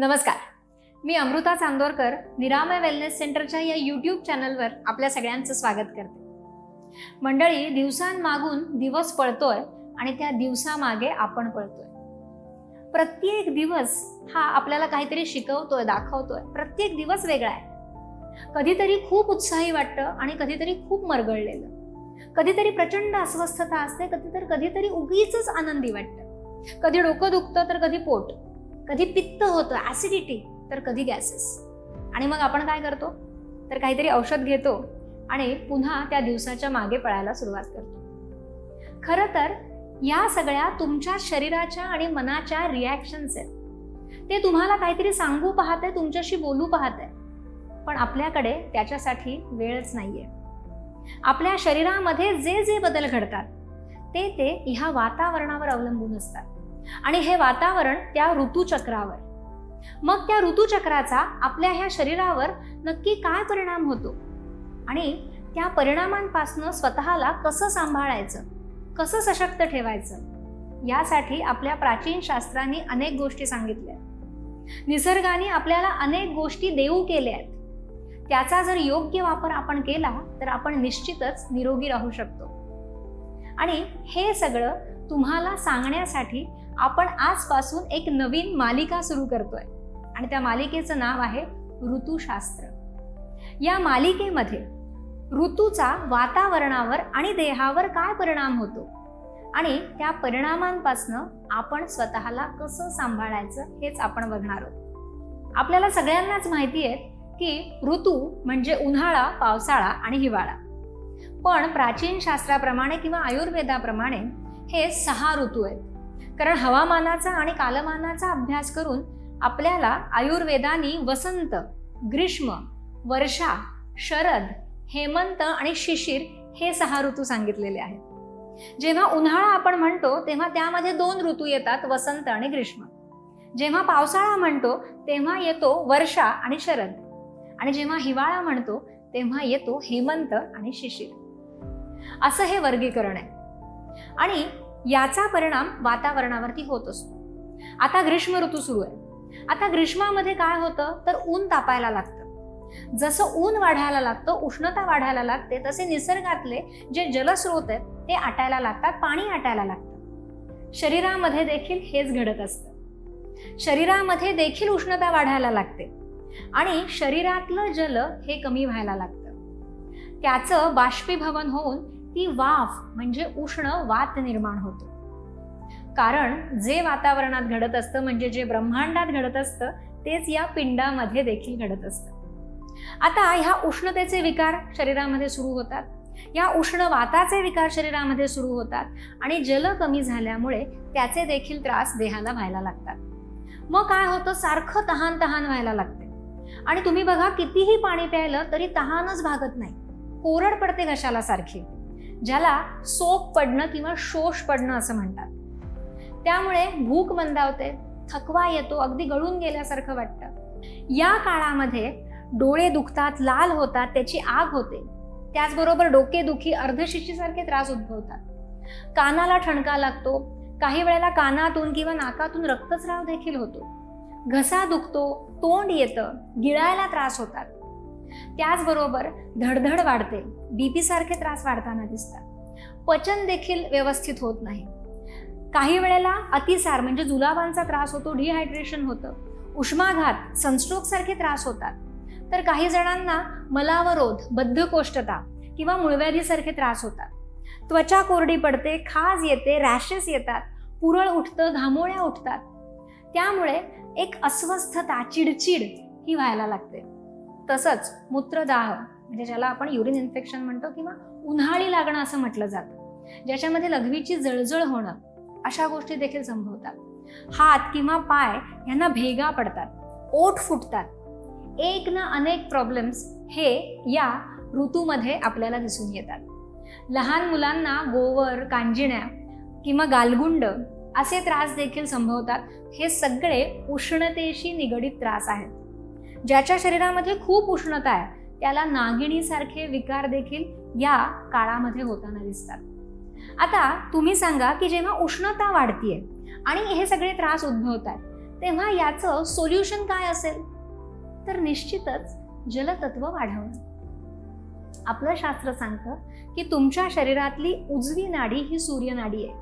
नमस्कार. मी अमृता चांदोरकर निरामय वेलनेस सेंटरच्या या यूट्यूब चॅनलवर आपल्या सगळ्यांचं स्वागत करते. मंडळी दिवसांमागून दिवस पळतोय आणि त्या दिवसामागे आपण पळतोय. प्रत्येक दिवस हा आपल्याला काहीतरी शिकवतोय दाखवतोय. प्रत्येक दिवस वेगळा आहे. कधीतरी खूप उत्साही वाटतं आणि कधीतरी खूप मरगळलेलं. कधीतरी प्रचंड अस्वस्थता असते कधीतरी कधीतरी उगीच आनंदी वाटतं. कधी डोकं दुखतं तर कधी पोट. कधी पित्त होतं ऍसिडिटी तर कधी गॅसेस आणि मग आपण काय करतो? तर काहीतरी औषध घेतो आणि पुन्हा त्या दिवसाच्या मागे पळायला सुरुवात करतो. खरं तर या सगळ्या तुमच्या शरीराच्या आणि मनाच्या रिॲक्शन्स आहेत. ते तुम्हाला काहीतरी सांगू पाहते तुमच्याशी बोलू पाहते पण आपल्याकडे त्याच्यासाठी वेळच नाहीये. आपल्या शरीरामध्ये जे जे बदल घडतात ते ते ह्या वातावरणावर अवलंबून असतात. आणि हे वातावरण त्या ऋतुचक्रावर. मग त्या ऋतुचक्राचा आपल्या ह्या शरीरावर नक्की काय परिणाम होतो? आणि त्या परिणामांपासून स्वतःला कसं सांभाळायचं? कसं सशक्त ठेवायचं? यासाठी आपल्या प्राचीन शास्त्रांनी अनेक गोष्टी सांगितल्या. निसर्गाने आपल्याला अनेक गोष्टी देऊ केल्या आहेत. त्याचा जर योग्य वापर आपण केला तर आपण निश्चितच निरोगी राहू शकतो. आणि हे सगळं तुम्हाला सांगण्यासाठी आपण आजपासून एक नवीन मालिका सुरू करतोय. आणि त्या मालिकेचं नाव आहे ऋतुशास्त्र. या मालिकेमध्ये ऋतूचा वातावरणावर आणि देहावर काय परिणाम होतो? आणि त्या परिणामांपासनं आपण स्वतःला कसं सांभाळायचं हेच आपण बघणार आहोत. आपल्याला सगळ्यांनाच माहिती आहे की ऋतू म्हणजे उन्हाळा पावसाळा आणि हिवाळा. पण प्राचीन शास्त्राप्रमाणे किंवा आयुर्वेदाप्रमाणे हे सहा ऋतू आहेत. कारण हवामानाचा आणि कालमानाचा अभ्यास करून आपल्याला आयुर्वेदानी वसंत ग्रीष्म वर्षा शरद हेमंत आणि शिशिर हे सहा ऋतू सांगितलेले आहेत. जेव्हा उन्हाळा आपण म्हणतो तेव्हा त्यामध्ये दोन ऋतू येतात वसंत आणि ग्रीष्म. जेव्हा पावसाळा म्हणतो तेव्हा येतो वर्षा आणि शरद. आणि जेव्हा हिवाळा म्हणतो तेव्हा येतो हेमंत आणि शिशिर. असं हे वर्गीकरण आहे. आणि याचा परिणाम वातावरणावरती होत असतो. आता ग्रीष्म ऋतू सुरू आहे. आता ग्रीष्मामध्ये काय होतं? तर ऊन तापायला लागतं. जसं ऊन वाढायला लागतं उष्णता वाढायला लागते तसे निसर्गातले जे जलस्रोत आहेत ते आटायला लागतात पाणी आटायला लागतं. शरीरामध्ये देखील हेच घडत असतं. शरीरामध्ये देखील उष्णता वाढायला लागते. आणि शरीरातलं जल हे कमी व्हायला लागतं. त्याचं बाष्पीभवन होऊन ती वाफ म्हणजे उष्ण वात निर्माण होतो. कारण जे वातावरणात घडत असतं म्हणजे जे ब्रह्मांडात घडत असतं तेच या पिंडामध्ये देखील घडत असतं. आता ह्या उष्णतेचे विकार शरीरामध्ये सुरू होतात. या उष्ण वाताचे विकार शरीरामध्ये सुरू होतात आणि जल कमी झाल्यामुळे त्याचे देखील त्रास देहाला व्हायला लागतात. मग काय होतं? सारखं तहान तहान व्हायला लागते. आणि तुम्ही बघा कितीही पाणी प्यायलं तरी तहानच भागत नाही. कोरड पडते घशाला सारखी. ज्याला सोप पडणं किंवा शोष पडणं असं म्हणतात. त्यामुळे भूक मंदावते थकवा येतो अगदी गळून गेल्यासारखं वाटतं. या काळामध्ये डोळे दुखतात लाल होतात त्याची आग होते. त्याचबरोबर डोकेदुखी अर्धशिशीसारखे त्रास उद्भवतात. कानाला ठणका लागतो. काही वेळेला कानातून किंवा नाकातून रक्तस्राव देखील होतो. घसा दुखतो तोंड येतं गिळायला त्रास होतात. त्याचबरोबर धडधड वाढते. बीपी सारखे त्रास वाढताना दिसतात. पचन देखील व्यवस्थित होत नाही. काही वेळेला अतिसार म्हणजे जुलाबांचा त्रास होतो डिहायड्रेशन होतं. उष्माघात सनस्ट्रोक सारखे त्रास होतात. तर काही जणांना मलावरोध बद्धकोष्ठता किंवा मुळव्याधीसारखे त्रास होतात. त्वचा कोरडी पडते खाज येते रॅशेस येतात पुरळ उठतं घामोळ्या उठतात. त्यामुळे एक अस्वस्थता चिडचिड ही व्हायला लागते. तसंच मूत्रदाह म्हणजे ज्याला आपण युरिन इन्फेक्शन म्हणतो किंवा उन्हाळी लागणं असं म्हटलं जातं. ज्याच्यामध्ये लघवीची जळजळ होणं अशा गोष्टी देखील संभवतात. हात किंवा पाय यांना भेगा पडतात ओठ फुटतात. एक ना अनेक प्रॉब्लेम्स हे या ऋतूमध्ये आपल्याला दिसून येतात. लहान मुलांना गोवर कांजिण्या किंवा गालगुंड असे त्रास देखील संभवतात. हे सगळे उष्णतेशी निगडीत त्रास आहेत. ज्याच्या शरीरामध्ये खूप उष्णता आहे त्याला नागिणीसारखे विकार देखील या काळामध्ये होताना दिसतात. आता तुम्ही सांगा की जेव्हा उष्णता वाढतीये आणि हे सगळे त्रास उद्भवतात तेव्हा याचं सोल्युशन काय असेल? तर निश्चितच जलतत्व वाढवणं. आपलं शास्त्र सांगतं की तुमच्या शरीरातली उजवी नाडी ही सूर्यनाडी आहे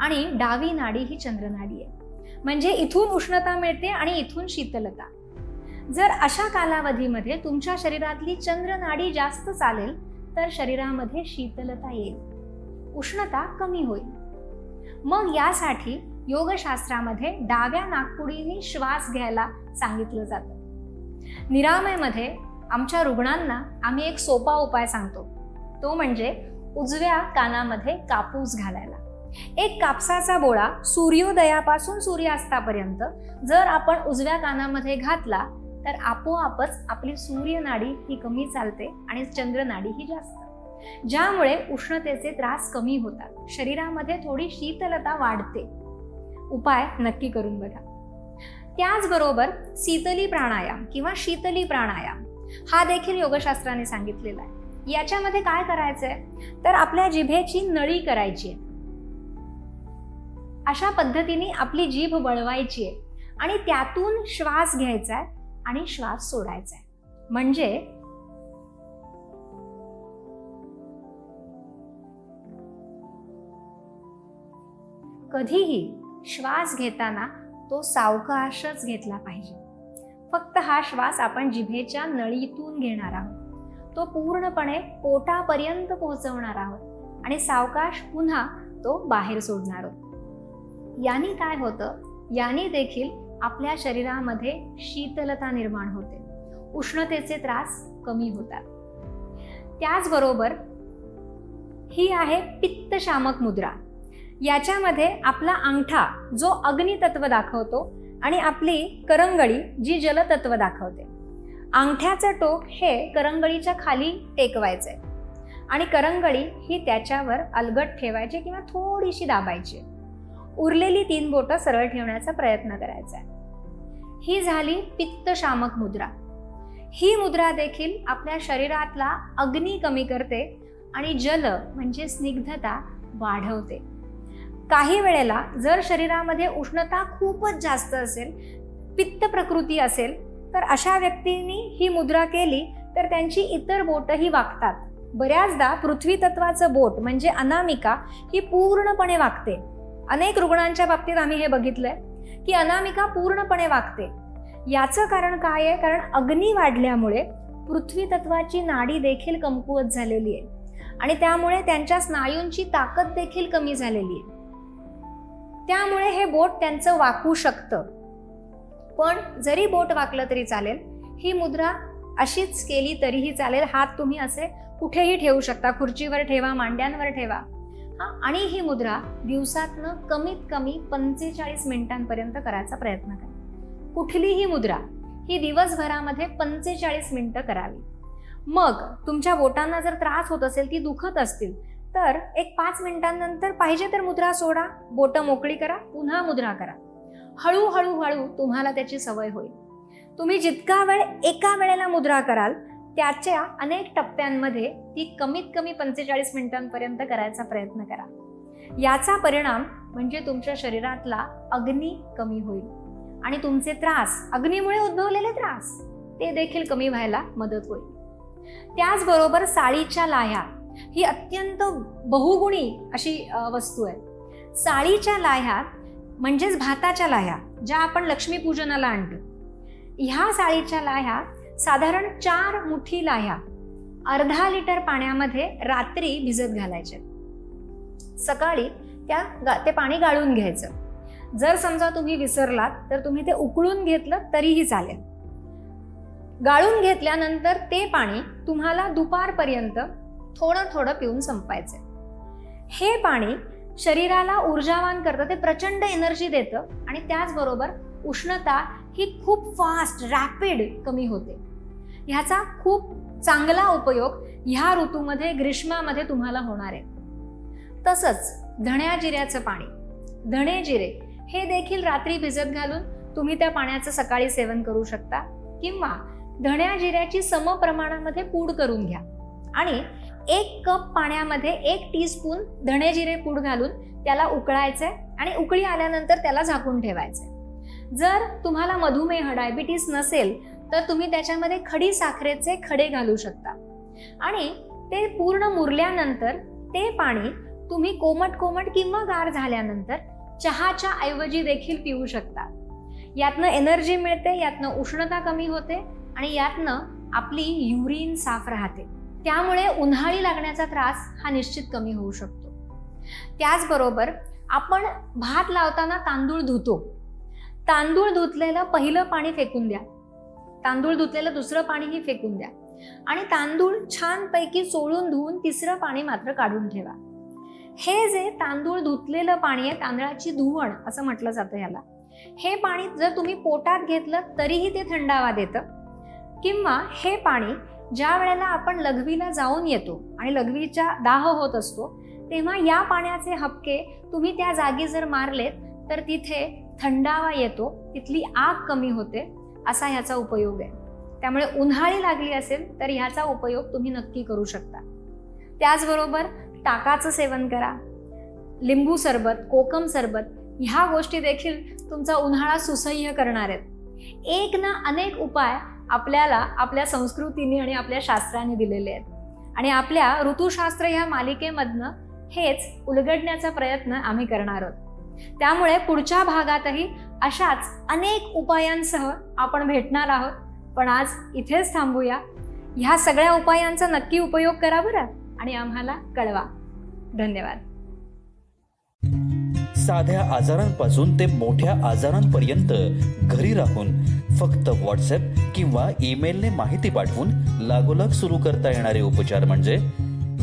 आणि डावी नाडी ही चंद्रनाडी आहे. म्हणजे इथून उष्णता मिळते आणि इथून शीतलता. जर अशा कालावधीमध्ये तुमच्या शरीरातली चंद्रनाडी जास्त चालेल तर शरीरामध्ये शीतलता येईल. उष्णता कमी होईल. मग यासाठी योगशास्त्रामध्ये डाव्या नागपुडीने श्वास घ्यायला सांगितलं जातं. निरामयमध्ये आमच्या रुग्णांना आम्ही एक सोपा उपाय सांगतो. तो म्हणजे उजव्या कानामध्ये कापूस घालायला. एक कापसाचा बोळा सूर्योदयापासून सूर्यास्तापर्यंत जर आपण उजव्या कानामध्ये घातला तर आपोआपच आपली सूर्यनाडी ही कमी चालते आणि चंद्रनाडी ही जास्त. ज्यामुळे उष्णतेचे त्रास कमी होतात. शरीरामध्ये थोडी शीतलता वाढते. उपाय नक्की करून बघा. त्याचबरोबर शीतली प्राणायाम किंवा शीतली प्राणायाम हा देखील योगशास्त्राने सांगितलेला आहे. याच्यामध्ये काय करायचंय? तर आपल्या जिभेची नळी करायची आहे. अशा पद्धतीने आपली जीभ वळवायची आहे आणि त्यातून श्वास घ्यायचा आहे. आणि श्वास सोडायचा आहे म्हणजे कधीही श्वास घेताना तो सावकाशच घेतला पाहिजे. फक्त हा श्वास आपण जिभेच्या नळीतून घेणार आहोत. तो पूर्णपणे पोटापर्यंत पोहोचवणार आहोत आणि सावकाश पुन्हा तो बाहेर सोडणार आहोत. याने काय होतं? याने देखील आपल्या शरीरामध्ये शीतलता निर्माण होते. उष्णतेचे त्रास कमी होतात. त्याचबरोबर ही आहे पित्तशामक मुद्रा. याच्यामध्ये आपला अंगठा जो अग्नितत्व दाखवतो आणि आपली करंगळी जी जलतत्व दाखवते. अंगठ्याचं टोक हे करंगळीच्या खाली टेकवायचंय आणि करंगळी ही त्याच्यावर अलगट ठेवायची किंवा थोडीशी दाबायची. उरलेली तीन बोटं सरळ ठेवण्याचा प्रयत्न करायचा आहे. ही झाली पित्तशामक मुद्रा. ही मुद्रा देखील आपल्या शरीरातला अग्नी कमी करते आणि जल म्हणजे स्निग्धता वाढवते. काही वेळेला जर शरीरामध्ये उष्णता खूपच जास्त असेल पित्त प्रकृती असेल तर अशा व्यक्तींनी ही मुद्रा केली तर त्यांची इतर बोटही वागतात. बऱ्याचदा पृथ्वी तत्वाचं बोट म्हणजे अनामिका ही पूर्णपणे वागते. अनेक रुग्णांच्या बाबतीत आम्ही हे बघितलंय की अनामिका पूर्णपणे वागते. याचं कारण काय आहे? कारण अग्नी वाढल्यामुळे पृथ्वी तत्वाची नाडी देखील कमकुवत झालेली आहे. आणि त्यामुळे त्यांच्या स्नायूंची ताकद देखील कमी झालेली आहे. त्यामुळे हे बोट त्यांचं वाकू शकतं. पण जरी बोट वाकलं तरी चालेल. ही मुद्रा अशीच केली तरीही चालेल. हात तुम्ही असे कुठेही ठेवू शकता. खुर्चीवर ठेवा मांड्यांवर ठेवा. हा आणि ही मुद्रा दिवसातनं कमीत कमी पंचेचाळीस मिनिटांपर्यंत करायचा प्रयत्न करा. कुठलीही मुद्रा ही दिवसभरामध्ये पंचेचाळीस मिनिटं करावी. मग तुमच्या बोटांना जर त्रास होत असेल ती दुखत असतील तर एक पाच मिनिटांनंतर पाहिजे तर मुद्रा सोडा बोटं मोकळी करा पुन्हा मुद्रा करा. हळूहळू हळू तुम्हाला त्याची सवय होईल. तुम्ही जितका वेळ एका वेळेला मुद्रा कराल त्याच्या अनेक टप्प्यांमध्ये ती कमीत कमी पंचेचाळीस मिनिटांपर्यंत करायचा प्रयत्न करा. याचा परिणाम म्हणजे तुमच्या शरीरातला अग्नी कमी होईल आणि तुमचे त्रास अग्नीमुळे उद्भवलेले त्रास ते देखील कमी व्हायला मदत होईल. त्याचबरोबर साळीच्या लाह्या ही अत्यंत बहुगुणी अशी वस्तू आहे. साळीच्या लाह्या म्हणजेच भाताच्या लाह्या ज्या आपण लक्ष्मीपूजनाला आणतो. ह्या साळीच्या लाह्या साधारण चार मुठी लाह्या. अर्धा लिटर पाण्यामध्ये रात्री भिजत घालायचे. सकाळी त्या ते पाणी गाळून घ्यायचं. जर समजा तुम्ही विसरलात तर तुम्ही ते उकळून घेतलं तरीही चालेल. गाळून घेतल्यानंतर ते पाणी तुम्हाला दुपारपर्यंत थोडं थोडं पिऊन संपायचं हे पाणी शरीराला ऊर्जावान करतं ते प्रचंड एनर्जी देतं आणि त्याचबरोबर उष्णता ही खूप फास्ट रॅपिड कमी होते. ह्याचा खूप चांगला उपयोग ह्या ऋतूमध्ये ग्रीष्मामध्ये तुम्हाला होणार आहे. तसंच धण्या जिऱ्याचं पाणी. धणे जिरे हे देखील रात्री भिजत घालून तुम्ही त्या पाण्याचं सकाळी सेवन करू शकता किंवा धण्या जिऱ्याची सम प्रमाणामध्ये पूड करून घ्या. आणि एक कप पाण्यामध्ये एक टीस्पून धणे जिरे पूड घालून त्याला उकळायचंय आणि उकळी आल्यानंतर त्याला झाकून ठेवायचंय. जर तुम्हाला मधुमेह डायबिटीस नसेल तर तुम्ही त्याच्यामध्ये खडी साखरेचे खडे घालू शकता. आणि ते पूर्ण मुरल्यानंतर ते पाणी तुम्ही कोमट कोमट किंवा गार झाल्यानंतर चहाच्या ऐवजी देखील पिऊ शकता. यातनं एनर्जी मिळते यातनं उष्णता कमी होते आणि यातनं आपली युरिन साफ राहते. त्यामुळे उन्हाळी लागण्याचा त्रास हा निश्चित कमी होऊ शकतो. त्याचबरोबर आपण भात लावताना तांदूळ धुतो. तांदूळ धुतलेलं पहिलं पाणी फेकून द्या. तांदूळ धुतलेलं दुसरं पाणीही फेकून द्या. आणि तांदूळ छानपैकी चोळून धुवून तिसरं पाणी मात्र काढून ठेवा. हे जे तांदूळ धुतलेलं पाणी आहे तांदळाची धुवण असं म्हटलं जातं याला. हे पाणी जर तुम्ही पोटात घेतलं तरीही ते थंडावा देतं. किंवा हे पाणी ज्या वेळेला आपण लघवीला जाऊन येतो आणि लघवीच्या दाह होत असतो तेव्हा या पाण्याचे हपके तुम्ही त्या जागी जर मारलेत तर तिथे थंडावा येतो तिथली आग कमी होते असा ह्याचा उपयोग आहे. त्यामुळे उन्हाळी लागली असेल तर ह्याचा उपयोग तुम्ही नक्की करू शकता. त्याचबरोबर ताकाचं सेवन करा. लिंबू सरबत कोकम सरबत ह्या गोष्टी देखील तुमचा उन्हाळा सुसह्य करणार आहेत. एक ना अनेक उपाय आपल्याला आपल्या संस्कृतीने आणि आपल्या शास्त्राने दिलेले आहेत. आणि आपल्या ऋतुशास्त्र ह्या मालिकेमधनं हेच उलगडण्याचा प्रयत्न आम्ही करणार आहोत. त्यामुळे पुढच्या भागातही अशाच अनेक उपायांसह आपण भेटणार आहोत. पण आज इथेच थांबूया. ह्या सगळ्या उपायांचा नक्की उपयोग करा बरं आणि आम्हाला कळवा. धन्यवाद. साध्या आजारांपासून ते मोठ्या आजारांपर्यंत घरी राहून फक्त व्हॉट्सअप किंवा ईमेलने माहिती पाठवून लागोलाग सुरू करता येणारे उपचार म्हणजे